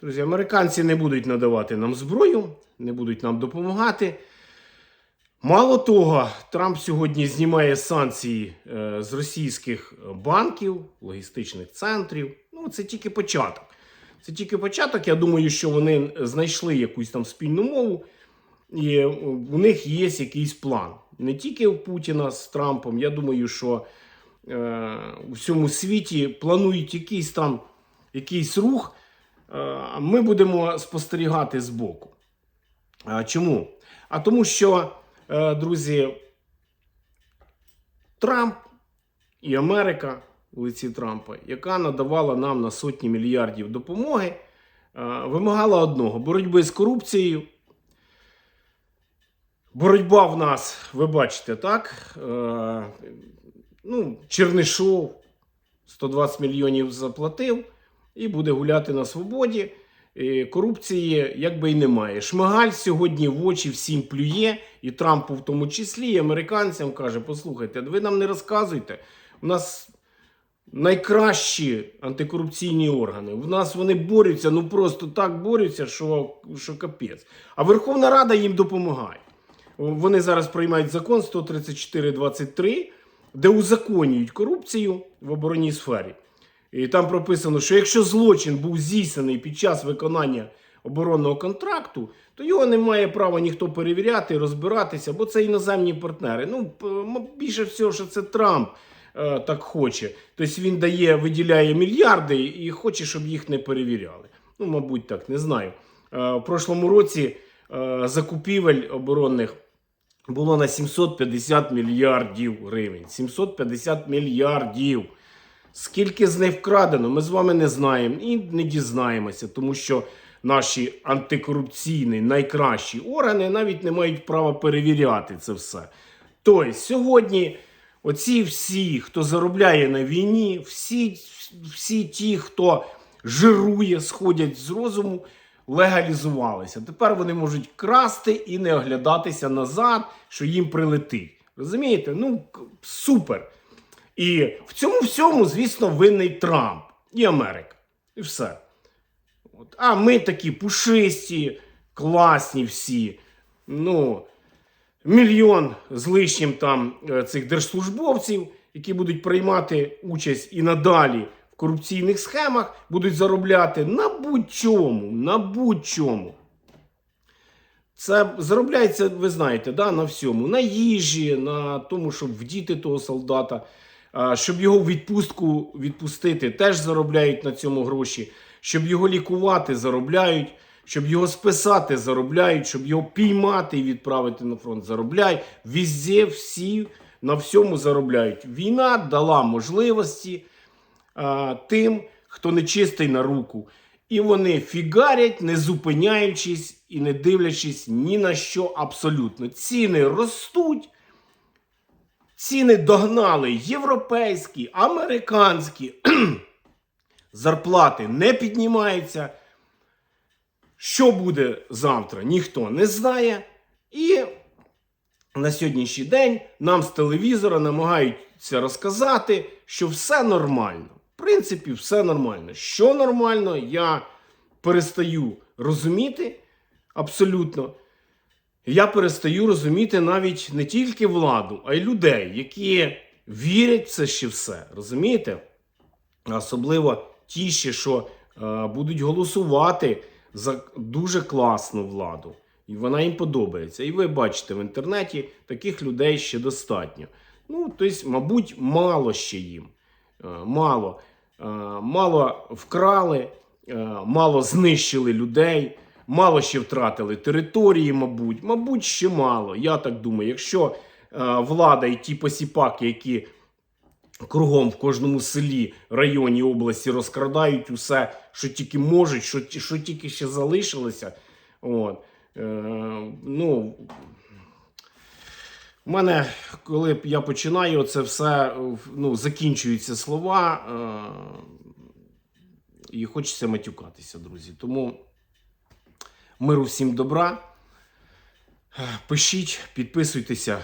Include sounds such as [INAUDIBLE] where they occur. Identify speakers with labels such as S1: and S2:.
S1: Друзі, американці не будуть надавати нам зброю, не будуть нам допомагати. Мало того, Трамп сьогодні знімає санкції е, з російських банків, логістичних центрів. Ну, це тільки початок. Це тільки початок. Я думаю, що вони знайшли якусь там спільну мову, і у них є якийсь план. Не тільки у Путіна з Трампом. Я думаю, що е, у всьому світі планують якийсь там якийсь рух, е, ми будемо спостерігати збоку. А чому? А тому що, е, друзі, Трамп і Америка у лиці Трампа, яка надавала нам на сотні мільярдів допомоги, е, вимагала одного боротьби з корупцією. Боротьба в нас, ви бачите, так? Е, ну, Чернишов 120 мільйонів заплатив і буде гуляти на свободі. Е, Корупції якби й немає. Шмигаль сьогодні в очі всім плює, і Трампу в тому числі, і американцям каже: послухайте, ви нам не розказуйте. У нас найкращі антикорупційні органи. В нас вони борються, ну просто так борються, що, що капець. А Верховна Рада їм допомагає. Вони зараз приймають закон 134.23, де узаконюють корупцію в оборонній сфері. І там прописано, що якщо злочин був здійснений під час виконання оборонного контракту, то його не має права ніхто перевіряти, розбиратися, бо це іноземні партнери. Ну, більше всього, що це Трамп е, так хоче. Тобто він дає, виділяє мільярди і хоче, щоб їх не перевіряли. Ну, мабуть, так, не знаю. Е, в прошлому році е, закупівель оборонних було на 750 мільярдів гривень. 750 мільярдів. Скільки з них вкрадено, ми з вами не знаємо і не дізнаємося, тому що наші антикорупційні найкращі органи навіть не мають права перевіряти це все. Тобто, сьогодні оці всі, хто заробляє на війні, всі, всі ті, хто жирує, сходять з розуму, легалізувалися. Тепер вони можуть красти і не оглядатися назад, що їм прилетить. Розумієте? Ну, супер. І в цьому всьому, звісно, винний Трамп і Америка. І все. От. А ми такі пушисті, класні всі. Ну, мільйон з лишнім там е, цих держслужбовців, які будуть приймати участь і надалі в корупційних схемах, будуть заробляти на будь-чому, на будь-чому. Це заробляється, ви знаєте, да, на всьому. На їжі, на тому, щоб вдіти того солдата, щоб його відпустку відпустити, теж заробляють на цьому гроші. Щоб його лікувати, заробляють. Щоб його списати, заробляють, щоб його піймати і відправити на фронт, заробляють. Візде всі на всьому заробляють. Війна дала можливості а, тим, хто не чистий на руку. І вони фігарять, не зупиняючись і не дивлячись ні на що абсолютно. Ціни ростуть. Ціни догнали європейські, американські. [CLEARS THROAT] Зарплати не піднімаються. Що буде завтра, ніхто не знає. І на сьогоднішній день нам з телевізора намагаються розказати, що все нормально. В принципі, все нормально. Що нормально, я перестаю розуміти абсолютно. Я перестаю розуміти навіть не тільки владу, а й людей, які вірять в це ще все. Розумієте? Особливо ті, ще, що е, будуть голосувати за дуже класну владу. І вона їм подобається. І ви бачите в інтернеті таких людей ще достатньо. Ну, тобто, мабуть, мало ще їм. Е, мало. Е, мало вкрали, е, мало знищили людей, мало ще втратили території, мабуть. Мабуть, ще мало. Я так думаю, якщо е, влада і ті посіпаки, які кругом в кожному селі, районі, області розкрадають усе, що тільки можуть, що, що тільки ще залишилося. От. Е, ну, у мене, коли я починаю, це все ну, закінчуються слова, е, і хочеться матюкатися, друзі. Тому миру всім добра. Пишіть, підписуйтеся,